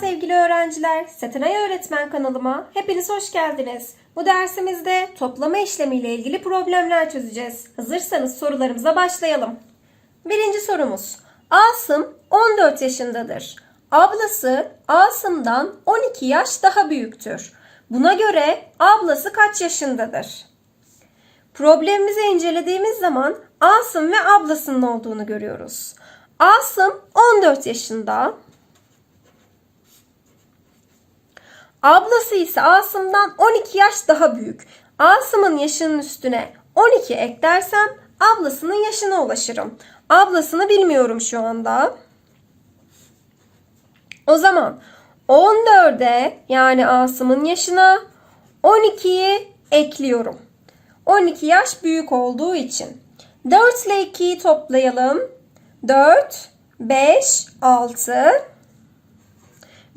sevgili öğrenciler. Setenay Öğretmen kanalıma hepiniz hoş geldiniz. Bu dersimizde toplama işlemiyle ilgili problemler çözeceğiz. Hazırsanız sorularımıza başlayalım. Birinci sorumuz. Asım 14 yaşındadır. Ablası Asım'dan 12 yaş daha büyüktür. Buna göre ablası kaç yaşındadır? Problemimizi incelediğimiz zaman Asım ve ablasının olduğunu görüyoruz. Asım 14 yaşında. Ablası ise Asım'dan 12 yaş daha büyük. Asım'ın yaşının üstüne 12 eklersem ablasının yaşına ulaşırım. Ablasını bilmiyorum şu anda. O zaman 14'e yani Asım'ın yaşına 12'yi ekliyorum. 12 yaş büyük olduğu için. 4 ile 2'yi toplayalım. 4, 5, 6.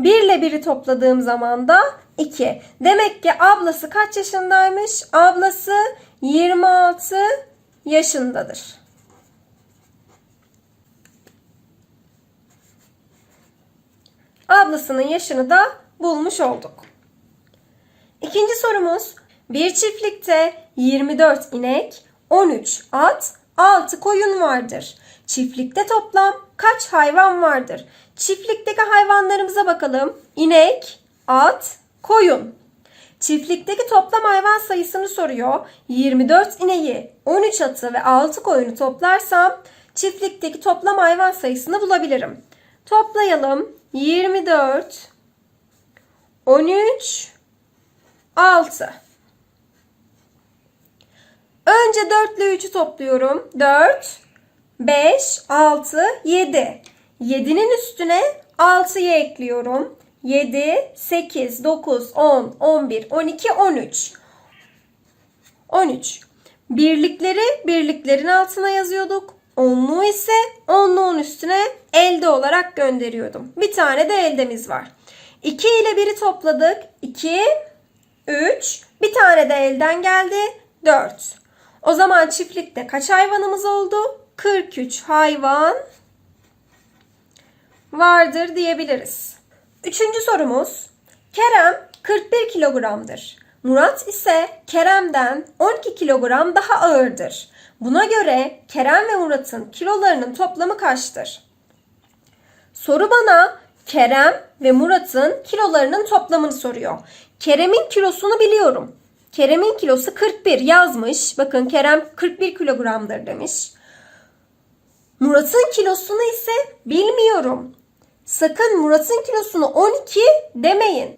1 ile 1'i topladığım zaman da 2. Demek ki ablası kaç yaşındaymış? Ablası 26 yaşındadır. Ablasının yaşını da bulmuş olduk. İkinci sorumuz. Bir çiftlikte 24 inek, 13 at, 6 koyun vardır. Çiftlikte toplam kaç hayvan vardır? Çiftlikteki hayvanlarımıza bakalım. İnek, at, koyun. Çiftlikteki toplam hayvan sayısını soruyor. 24 ineği, 13 atı ve 6 koyunu toplarsam çiftlikteki toplam hayvan sayısını bulabilirim. Toplayalım. 24, 13, 6. Önce 4 ile 3'ü topluyorum. 4, 5, 6, 7. 7'nin üstüne 6'yı ekliyorum. 7, 8, 9, 10, 11, 12, 13. 13. Birlikleri birliklerin altına yazıyorduk. Onluğu ise onluğun üstüne elde olarak gönderiyordum. Bir tane de eldemiz var. 2 ile 1'i topladık. 2, 3. Bir tane de elden geldi. 4. O zaman çiftlikte kaç hayvanımız oldu? 43 hayvan vardır diyebiliriz. Üçüncü sorumuz. Kerem 41 kilogramdır. Murat ise Kerem'den 12 kilogram daha ağırdır. Buna göre Kerem ve Murat'ın kilolarının toplamı kaçtır? Soru bana Kerem ve Murat'ın kilolarının toplamını soruyor. Kerem'in kilosunu biliyorum. Kerem'in kilosu 41 yazmış. Bakın Kerem 41 kilogramdır demiş. Murat'ın kilosunu ise bilmiyorum. Sakın Murat'ın kilosunu 12 demeyin.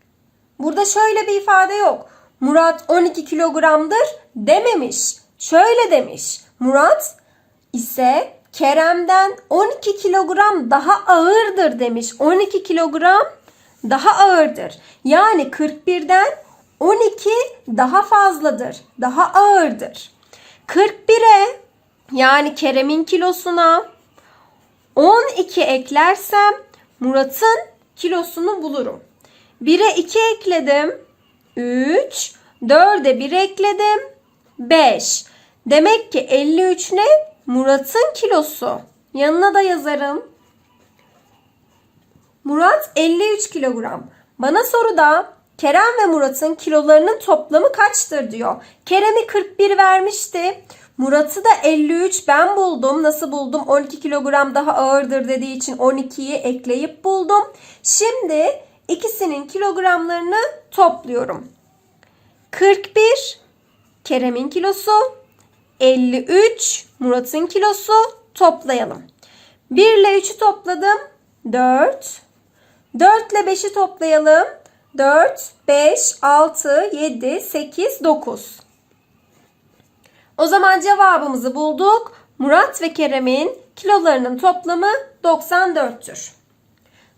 Burada şöyle bir ifade yok. Murat 12 kilogramdır dememiş. Şöyle demiş. Murat ise Kerem'den 12 kilogram daha ağırdır demiş. 12 kilogram daha ağırdır. Yani 41'den 12 daha fazladır. Daha ağırdır. 41'e yani Kerem'in kilosuna 12 eklersem Murat'ın kilosunu bulurum. 1'e 2 ekledim. 3. 4'e 1 ekledim. 5. Demek ki 53 ne? Murat'ın kilosu. Yanına da yazarım. Murat 53 kilogram. Bana soruda Kerem ve Murat'ın kilolarının toplamı kaçtır diyor. Kerem'i 41 vermişti. Murat'ı da 53 ben buldum. Nasıl buldum? 12 kilogram daha ağırdır dediği için 12'yi ekleyip buldum. Şimdi ikisinin kilogramlarını topluyorum. 41 Kerem'in kilosu, 53 Murat'ın kilosu toplayalım. 1 ile 3'ü topladım. 4. 4 ile 5'i toplayalım. 4, 5, 6, 7, 8, 9. O zaman cevabımızı bulduk. Murat ve Kerem'in kilolarının toplamı 94'tür.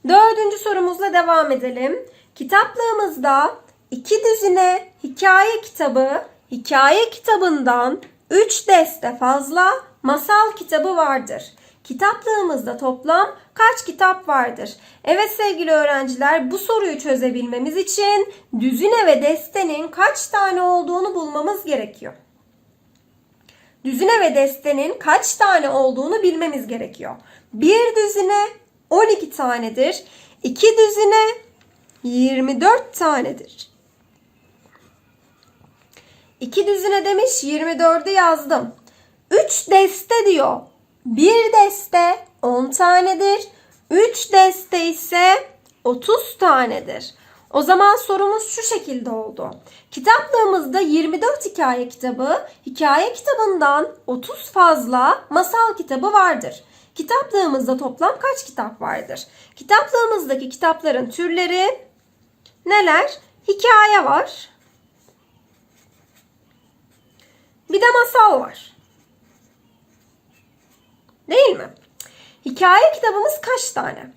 Dördüncü sorumuzla devam edelim. Kitaplığımızda iki düzine hikaye kitabı, hikaye kitabından 3 deste fazla masal kitabı vardır. Kitaplığımızda toplam kaç kitap vardır? Evet sevgili öğrenciler bu soruyu çözebilmemiz için düzine ve destenin kaç tane olduğunu bulmamız gerekiyor. Düzine ve destenin kaç tane olduğunu bilmemiz gerekiyor. Bir düzine 12 tanedir. İki düzine 24 tanedir. 2 düzine demiş 24'ü yazdım. 3 deste diyor. 1 deste 10 tanedir. 3 deste ise 30 tanedir. O zaman sorumuz şu şekilde oldu. Kitaplığımızda 24 hikaye kitabı, hikaye kitabından 30 fazla masal kitabı vardır. Kitaplığımızda toplam kaç kitap vardır? Kitaplığımızdaki kitapların türleri neler? Hikaye var. Bir de masal var. Değil mi? Hikaye kitabımız kaç tane?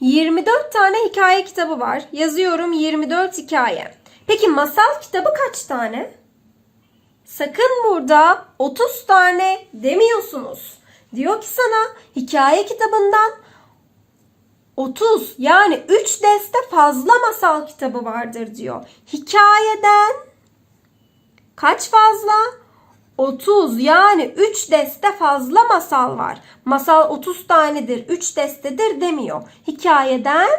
24 tane hikaye kitabı var. Yazıyorum 24 hikaye. Peki masal kitabı kaç tane? Sakın burada 30 tane demiyorsunuz. Diyor ki sana hikaye kitabından 30 yani 3 deste fazla masal kitabı vardır diyor. Hikayeden kaç fazla? 30 yani 3 deste fazla masal var. Masal 30 tanedir, 3 destedir demiyor. Hikayeden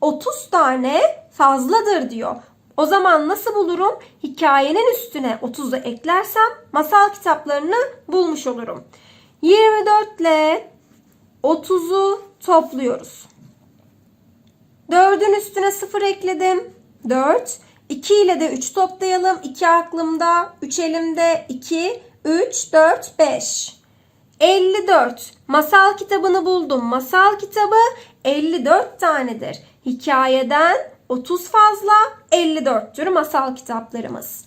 30 tane fazladır diyor. O zaman nasıl bulurum? Hikayenin üstüne 30'u eklersem masal kitaplarını bulmuş olurum. 24 ile 30'u topluyoruz. 4'ün üstüne 0 ekledim. 4. 2 ile de 3 toplayalım. 2 aklımda, 3 elimde, 2, 3, 4, 5. 54. Masal kitabını buldum. Masal kitabı 54 tanedir. Hikayeden 30 fazla 54'tür masal kitaplarımız.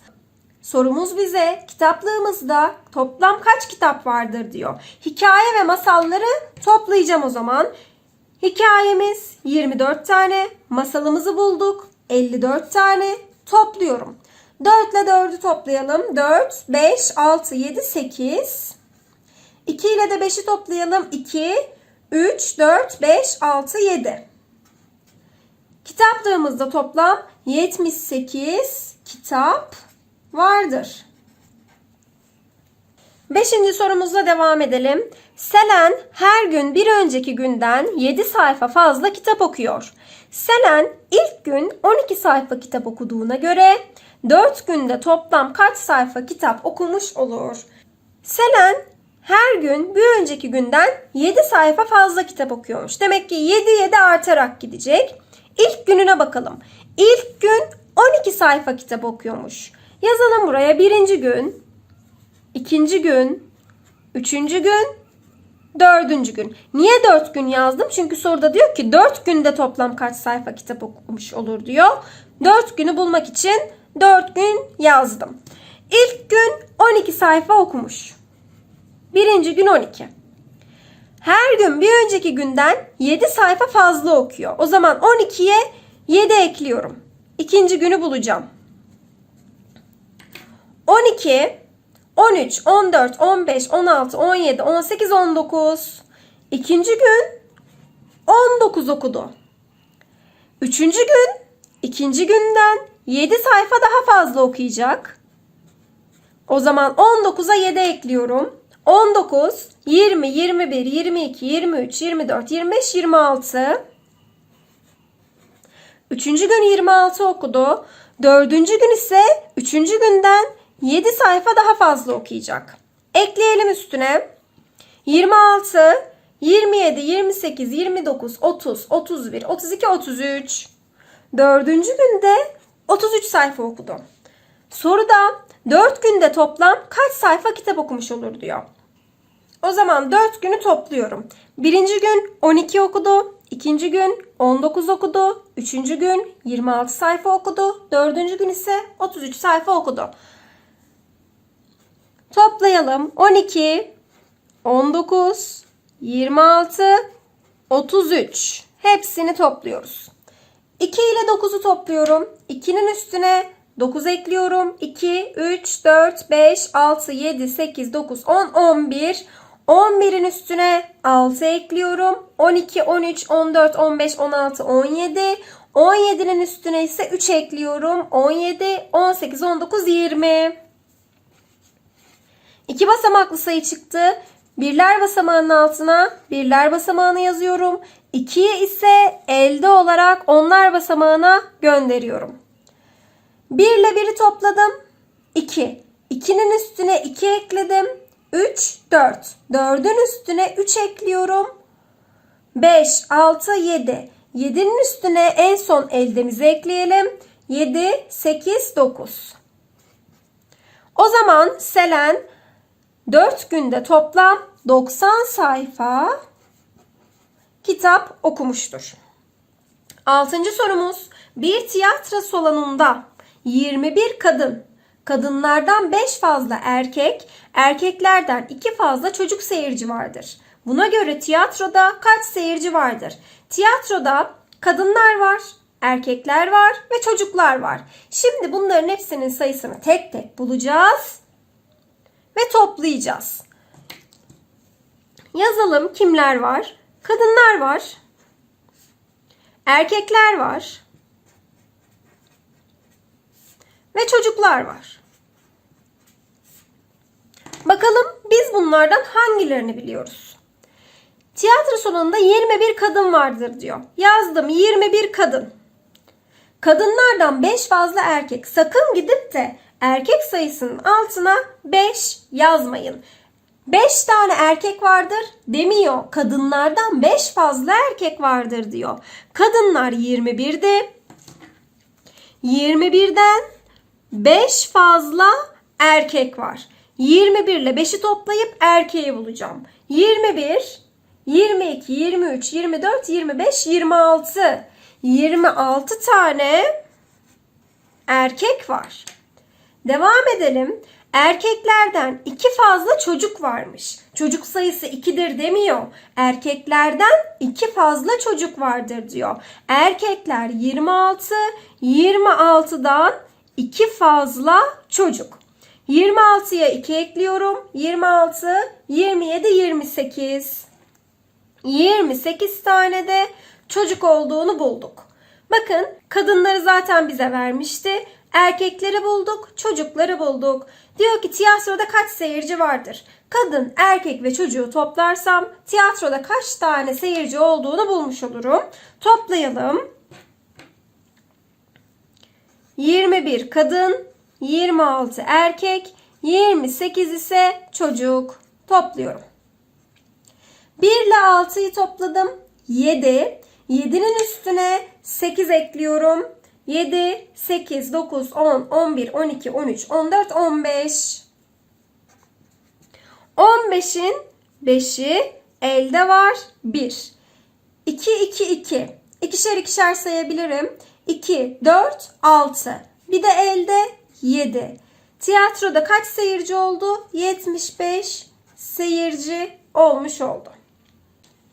Sorumuz bize kitaplığımızda toplam kaç kitap vardır diyor. Hikaye ve masalları toplayacağım o zaman. Hikayemiz 24 tane, masalımızı bulduk 54 tane. Topluyorum. 4 ile 4'ü toplayalım. 4, 5, 6, 7, 8. 2 ile de 5'i toplayalım. 2, 3, 4, 5, 6, 7. Kitaplığımızda toplam 78 kitap vardır. Beşinci sorumuzla devam edelim. Selen her gün bir önceki günden 7 sayfa fazla kitap okuyor. Selen ilk gün 12 sayfa kitap okuduğuna göre 4 günde toplam kaç sayfa kitap okumuş olur? Selen her gün bir önceki günden 7 sayfa fazla kitap okuyormuş. Demek ki 7 7 artarak gidecek. İlk gününe bakalım. İlk gün 12 sayfa kitap okuyormuş. Yazalım buraya birinci gün, ikinci gün, üçüncü gün, dördüncü gün. Niye dört gün yazdım? Çünkü soruda diyor ki dört günde toplam kaç sayfa kitap okumuş olur diyor. Dört günü bulmak için dört gün yazdım. İlk gün 12 sayfa okumuş. Birinci gün 12. Her gün bir önceki günden 7 sayfa fazla okuyor. O zaman 12'ye 7 ekliyorum. İkinci günü bulacağım. 12, 13, 14, 15, 16, 17, 18, 19. İkinci gün 19 okudu. Üçüncü gün ikinci günden 7 sayfa daha fazla okuyacak. O zaman 19'a 7 ekliyorum. 19, 20, 21, 22, 23, 24, 25, 26. Üçüncü gün 26 okudu. Dördüncü gün ise üçüncü günden 7 sayfa daha fazla okuyacak. Ekleyelim üstüne. 26, 27, 28, 29, 30, 31, 32, 33. Dördüncü günde 33 sayfa okudu. Soruda 4 günde toplam kaç sayfa kitap okumuş olur diyor. O zaman 4 günü topluyorum. Birinci gün 12 okudu. ikinci gün 19 okudu. Üçüncü gün 26 sayfa okudu. Dördüncü gün ise 33 sayfa okudu. Toplayalım. 12, 19, 26, 33. Hepsini topluyoruz. 2 ile 9'u topluyorum. 2'nin üstüne 9 ekliyorum. 2, 3, 4, 5, 6, 7, 8, 9, 10, 11. 11'in üstüne 6 ekliyorum. 12, 13, 14, 15, 16, 17. 17'nin üstüne ise 3 ekliyorum. 17, 18, 19, 20. İki basamaklı sayı çıktı. Birler basamağının altına birler basamağını yazıyorum. 2'yi ise elde olarak onlar basamağına gönderiyorum. 1 ile 1'i topladım. 2. 2'nin üstüne 2 ekledim. 3, 4. 4'ün üstüne 3 ekliyorum. 5, 6, 7. 7'nin üstüne en son eldemizi ekleyelim. 7, 8, 9. O zaman Selen 4 günde toplam 90 sayfa kitap okumuştur. Altıncı sorumuz. Bir tiyatro salonunda 21 kadın, kadınlardan 5 fazla erkek, erkeklerden 2 fazla çocuk seyirci vardır. Buna göre tiyatroda kaç seyirci vardır? Tiyatroda kadınlar var, erkekler var ve çocuklar var. Şimdi bunların hepsinin sayısını tek tek bulacağız ve toplayacağız. Yazalım kimler var? Kadınlar var. Erkekler var. Ve çocuklar var. Bakalım biz bunlardan hangilerini biliyoruz? Tiyatro salonunda 21 kadın vardır diyor. Yazdım 21 kadın. Kadınlardan 5 fazla erkek. Sakın gidip de erkek sayısının altına 5 yazmayın. 5 tane erkek vardır demiyor. Kadınlardan 5 fazla erkek vardır diyor. Kadınlar 21'di. 21'den 5 fazla erkek var. 21 ile 5'i toplayıp erkeği bulacağım. 21, 22, 23, 24, 25, 26. 26 tane erkek var. Devam edelim. Erkeklerden iki fazla çocuk varmış. Çocuk sayısı ikidir demiyor. Erkeklerden iki fazla çocuk vardır diyor. Erkekler 26, 26'dan iki fazla çocuk. 26'ya 2 ekliyorum. 26, 27, 28. 28 tane de çocuk olduğunu bulduk. Bakın kadınları zaten bize vermişti. Erkekleri bulduk, çocukları bulduk. Diyor ki tiyatroda kaç seyirci vardır? Kadın, erkek ve çocuğu toplarsam tiyatroda kaç tane seyirci olduğunu bulmuş olurum. Toplayalım. 21 kadın, 26 erkek, 28 ise çocuk. Topluyorum. 1 ile 6'yı topladım. 7. 7'nin üstüne 8 ekliyorum. 7, 8, 9, 10, 11, 12, 13, 14, 15. 15'in 5'i elde var. 1. 2, 2, 2. İkişer ikişer sayabilirim. 2, 4, 6. Bir de elde 7. Tiyatroda kaç seyirci oldu? 75 seyirci olmuş oldu.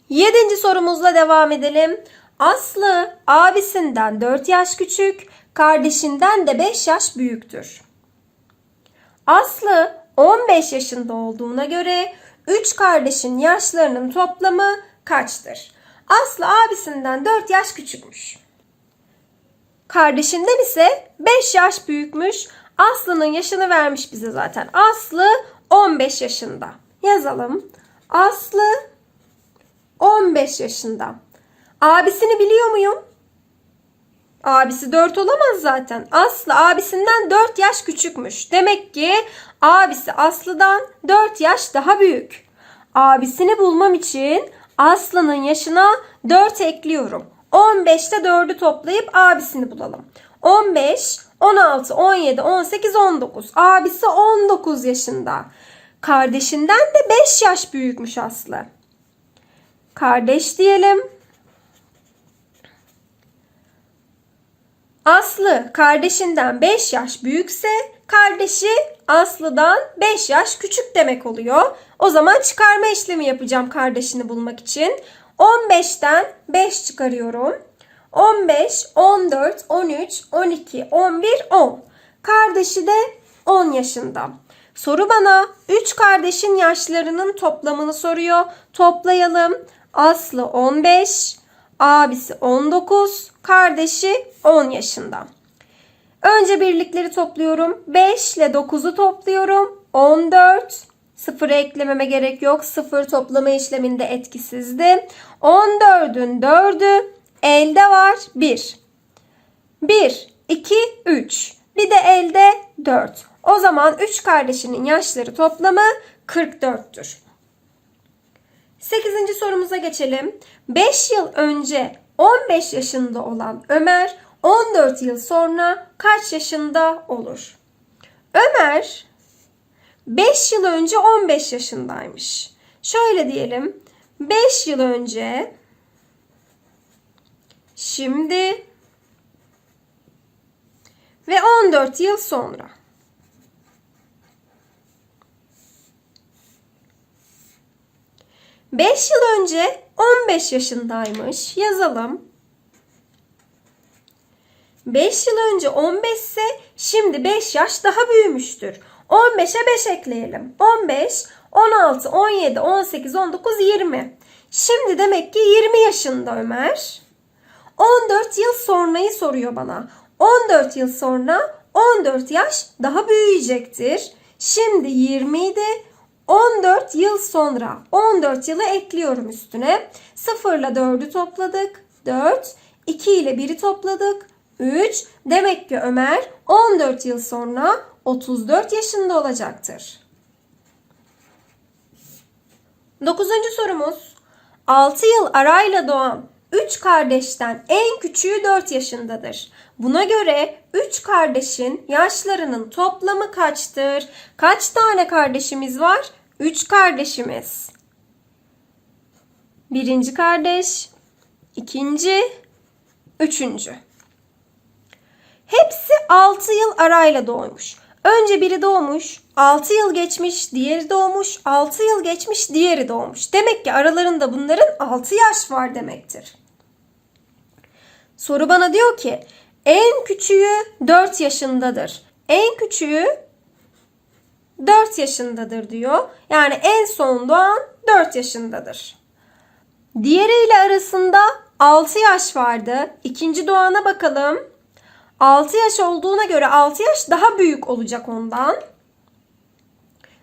Yedinci sorumuzla devam edelim. Aslı abisinden 4 yaş küçük, kardeşinden de 5 yaş büyüktür. Aslı 15 yaşında olduğuna göre 3 kardeşin yaşlarının toplamı kaçtır? Aslı abisinden 4 yaş küçükmüş. Kardeşinden ise 5 yaş büyükmüş. Aslı'nın yaşını vermiş bize zaten. Aslı 15 yaşında. Yazalım. Aslı 15 yaşında. Abisini biliyor muyum? Abisi 4 olamaz zaten. Aslı abisinden 4 yaş küçükmüş. Demek ki abisi Aslı'dan 4 yaş daha büyük. Abisini bulmam için Aslı'nın yaşına 4 ekliyorum. 15'te 4'ü toplayıp abisini bulalım. 15, 16, 17, 18, 19. Abisi 19 yaşında. Kardeşinden de 5 yaş büyükmüş Aslı. Kardeş diyelim. Aslı kardeşinden 5 yaş büyükse kardeşi Aslı'dan 5 yaş küçük demek oluyor. O zaman çıkarma işlemi yapacağım kardeşini bulmak için. 15'ten 5 çıkarıyorum. 15, 14, 13, 12, 11, 10. Kardeşi de 10 yaşında. Soru bana 3 kardeşin yaşlarının toplamını soruyor. Toplayalım. Aslı 15, abisi 19, kardeşi 10 yaşında. Önce birlikleri topluyorum. 5 ile 9'u topluyorum. 14, Sıfırı eklememe gerek yok. Sıfır toplama işleminde etkisizdi. 14'ün 4'ü elde var 1. 1, 2, 3. Bir de elde 4. O zaman 3 kardeşinin yaşları toplamı 44'tür. 8. sorumuza geçelim. 5 yıl önce 15 yaşında olan Ömer 14 yıl sonra kaç yaşında olur? Ömer 5 yıl önce 15 yaşındaymış. Şöyle diyelim. 5 yıl önce şimdi ve 14 yıl sonra. Beş yıl önce 15 yaşındaymış. Yazalım. 5 yıl önce 15 ise şimdi 5 yaş daha büyümüştür. 15'e 5 ekleyelim. 15, 16, 17, 18, 19, 20. Şimdi demek ki 20 yaşında Ömer. 14 yıl sonrayı soruyor bana. 14 yıl sonra 14 yaş daha büyüyecektir. Şimdi 20 idi. 14 yıl sonra 14 yılı ekliyorum üstüne. 0 ile 4'ü topladık. 4. 2 ile 1'i topladık. 3. Demek ki Ömer 14 yıl sonra 34 yaşında olacaktır. 9. sorumuz. 6 yıl arayla doğan 3 kardeşten en küçüğü 4 yaşındadır. Buna göre 3 kardeşin yaşlarının toplamı kaçtır? Kaç tane kardeşimiz var? 3 kardeşimiz. Birinci kardeş, ikinci, üçüncü. Hepsi 6 yıl arayla doğmuş. Önce biri doğmuş, 6 yıl geçmiş, diğeri doğmuş, 6 yıl geçmiş, diğeri doğmuş. Demek ki aralarında bunların 6 yaş var demektir. Soru bana diyor ki en küçüğü 4 yaşındadır. En küçüğü 4 yaşındadır diyor. Yani en son doğan 4 yaşındadır. Diğeriyle arasında 6 yaş vardı. İkinci doğana bakalım. 6 yaş olduğuna göre 6 yaş daha büyük olacak ondan.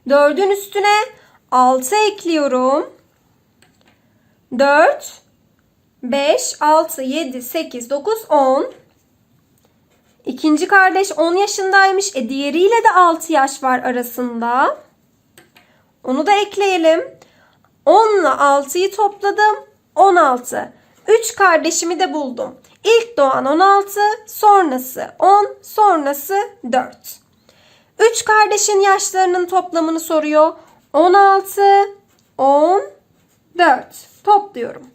4'ün üstüne 6 ekliyorum. 4, 5, 6, 7, 8, 9, 10. İkinci kardeş 10 yaşındaymış. E diğeriyle de 6 yaş var arasında. Onu da ekleyelim. 10 ile 6'yı topladım. 16. 3 kardeşimi de buldum. İlk doğan 16, sonrası 10, sonrası 4. 3 kardeşin yaşlarının toplamını soruyor. 16, 10, 4. Topluyorum.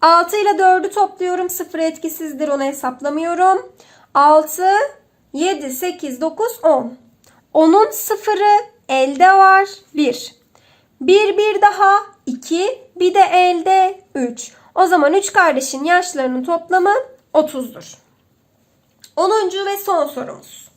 6 ile 4'ü topluyorum. 0 etkisizdir onu hesaplamıyorum. 6, 7, 8, 9, 10. 10'un sıfırı elde var 1. 1 bir daha 2 bir de elde 3. O zaman 3 kardeşin yaşlarının toplamı 30'dur. 10. ve son sorumuz.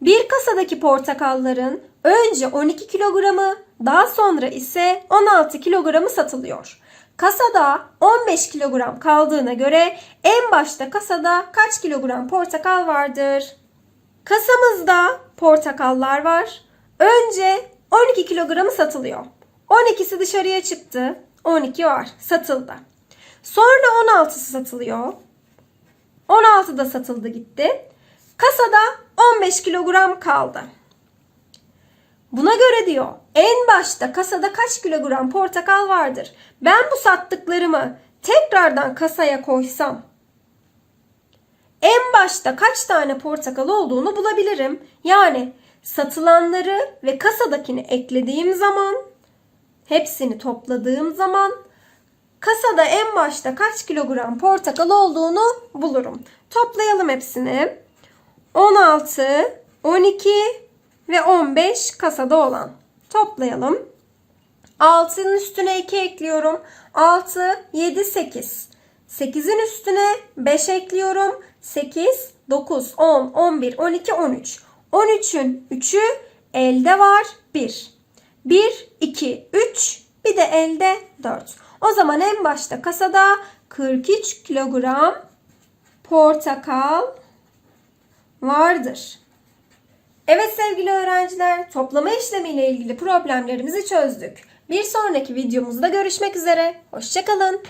Bir kasadaki portakalların önce 12 kilogramı daha sonra ise 16 kilogramı satılıyor. Kasada 15 kilogram kaldığına göre en başta kasada kaç kilogram portakal vardır? Kasamızda portakallar var. Önce 12 kilogramı satılıyor. 12'si dışarıya çıktı. 12 var. Satıldı. Sonra 16'sı satılıyor. 16 da satıldı gitti. Kasada 15 kilogram kaldı. Buna göre diyor en başta kasada kaç kilogram portakal vardır? Ben bu sattıklarımı tekrardan kasaya koysam en başta kaç tane portakal olduğunu bulabilirim. Yani satılanları ve kasadakini eklediğim zaman hepsini topladığım zaman kasada en başta kaç kilogram portakal olduğunu bulurum. Toplayalım hepsini. 16, 12 ve 15 kasada olan. Toplayalım. 6'nın üstüne 2 ekliyorum. 6, 7, 8. 8'in üstüne 5 ekliyorum. 8, 9, 10, 11, 12, 13. 13'ün 3'ü elde var 1. 1, 2, 3 bir de elde 4. O zaman en başta kasada 43 kilogram portakal vardır. Evet sevgili öğrenciler, toplama işlemiyle ilgili problemlerimizi çözdük. Bir sonraki videomuzda görüşmek üzere. Hoşçakalın.